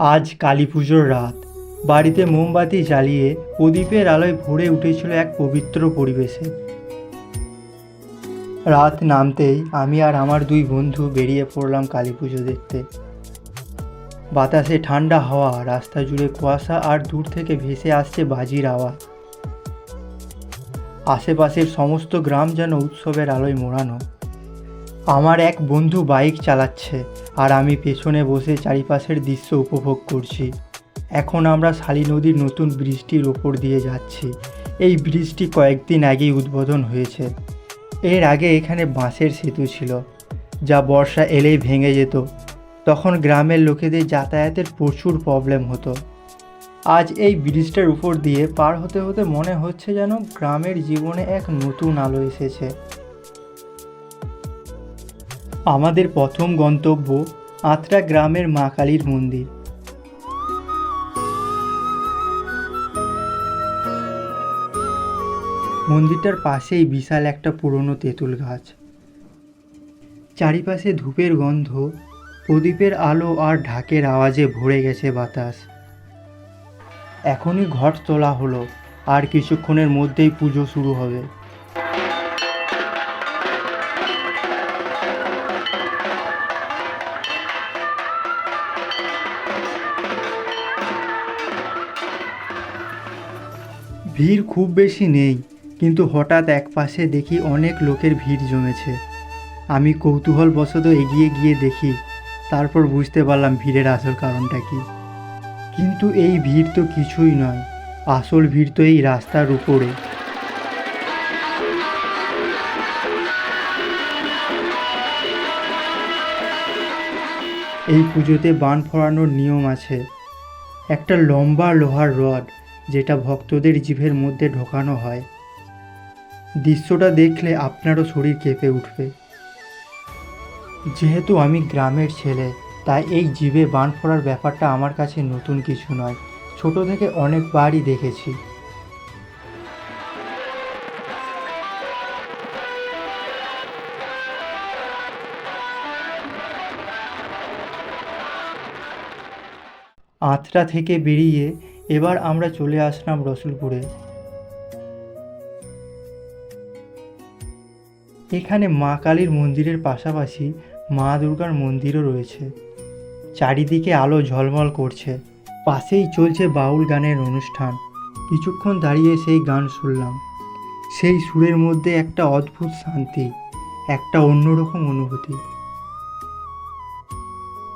আজ কালী পুজোর রাত। বাড়িতে মোমবাতি জ্বালিয়ে প্রদীপের আলোয় ভরে উঠেছিল এক পবিত্র পরিবেশে। রাত নামতেই আমি আর আমার দুই বন্ধু বেরিয়ে পড়লাম কালী পুজো দেখতে। বাতাসে ঠান্ডা হাওয়া, রাস্তা জুড়ে কুয়াশা আর দূর থেকে ভেসে আসছে বাজির আওয়াজ। আশেপাশের সমস্ত গ্রাম যেন উৎসবের আলোয় মোড়ানো। আমার এক বন্ধু বাইক চালাচ্ছে আর আমি পেছনে বসে চারিপাশের দৃশ্য উপভোগ করছি। এখন আমরা শালী নদীর নতুন ব্রিজটির ওপর দিয়ে যাচ্ছি। এই ব্রিজটি কয়েকদিন আগেই উদ্বোধন হয়েছে। এর আগে এখানে বাঁশের সেতু ছিল, যা বর্ষা এলেই ভেঙে যেত। তখন গ্রামের লোকেদের যাতায়াতের প্রচুর প্রবলেম হতো। আজ এই ব্রিজটার উপর দিয়ে পার হতে হতে মনে হচ্ছে যেন গ্রামের জীবনে এক নতুন আলো এসেছে। আমাদের প্রথম গন্তব্য আত্রা গ্রামের মা কালীর মন্দির। মন্দিরটার পাশেই বিশাল একটা পুরনো তেঁতুল গাছ। চারিপাশে ধূপের গন্ধ, প্রদীপের আলো আর ঢাকের আওয়াজে ভরে গেছে বাতাস। এখনই ঘট তোলা হলো, আর কিছুক্ষণের মধ্যেই পুজো শুরু হবে। ভিড় খুব বেশি নেই, কিন্তু হঠাৎ এক পাশে দেখি অনেক লোকের ভিড় জমেছে। আমি কৌতূহলবশত এগিয়ে গিয়ে দেখি, তারপর বুঝতে পারলাম ভিড়ের আসল কারণটা কি। কিন্তু এই ভিড় তো কিছুই নয়, আসল ভিড় তো এই রাস্তার উপরে। এই পুজোতে বান ফোড়ানোর নিয়ম আছে। একটা লম্বা লোহার রড যেটা ভক্তদের জিভের মধ্যে ঢোকানো হয়। দৃশ্যটা দেখলে আপনারও শরীর কেঁপে উঠবে। যেহেতু আমি গ্রামের ছেলে, তাই এই জিভে বান ফোড়ার ব্যাপারটা আমার কাছে নতুন কিছু নয়। ছোট থেকে অনেকবারই দেখেছি। আত্রা থেকে বেরিয়ে এবার আমরা চলে আসলাম রসুলপুরে। এখানে মা কালীর মন্দিরের পাশাপাশি মা দুর্গার মন্দিরও রয়েছে। চারিদিকে আলো ঝলমল করছে। পাশেই চলছে বাউল গানের অনুষ্ঠান। কিছুক্ষণ দাঁড়িয়ে সেই গান শুনলাম। সেই সুরের মধ্যে একটা অদ্ভুত শান্তি, একটা অন্যরকম অনুভূতি।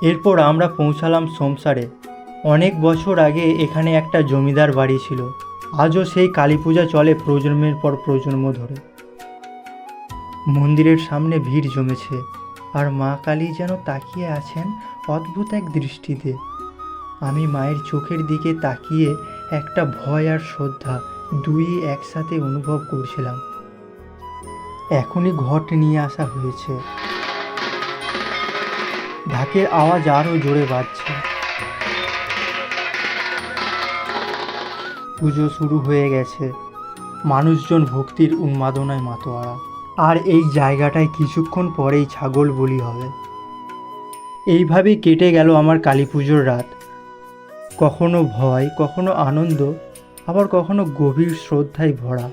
এরপর আমরা পৌঁছালাম সোমসারে। অনেক বছর আগে এখানে একটা জমিদার বাড়ি ছিল। আজও সেই কালী পূজা চলে প্রজন্মের পর প্রজন্ম ধরে। মন্দিরের সামনে ভিড় জমেছে, আর মা কালী যেন তাকিয়ে আছেন অদ্ভুত এক দৃষ্টিতে। আমি মায়ের চোখের দিকে তাকিয়ে একটা ভয় আর শ্রদ্ধা দুই একসাথে অনুভব করছিলাম। এখনই ঘট নিয়ে আসা হয়েছে। ঢাকের আওয়াজ আরও জোরে বাজছে। পুজো শুরু হয়ে গেছে। মানুষজন ভক্তির উন্মাদনায় মাতোয়ারা। আর এই জায়গাটায় কিছুক্ষণ পরেই ছাগল বলি হবে। এইভাবেই কেটে গেল আমার কালী পুজোর রাত। কখনো ভয়, কখনো আনন্দ, আবার কখনো গভীর শ্রদ্ধায় ভরা।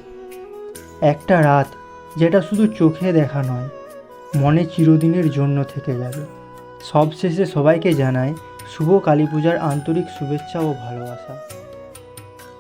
একটা রাত যেটা শুধু চোখে দেখা নয়, মনে চিরদিনের জন্য থেকে যাবে সবশেষে সবাইকে জানায় শুভ কালী পূজার আন্তরিক শুভেচ্ছা ও ভালোবাসা।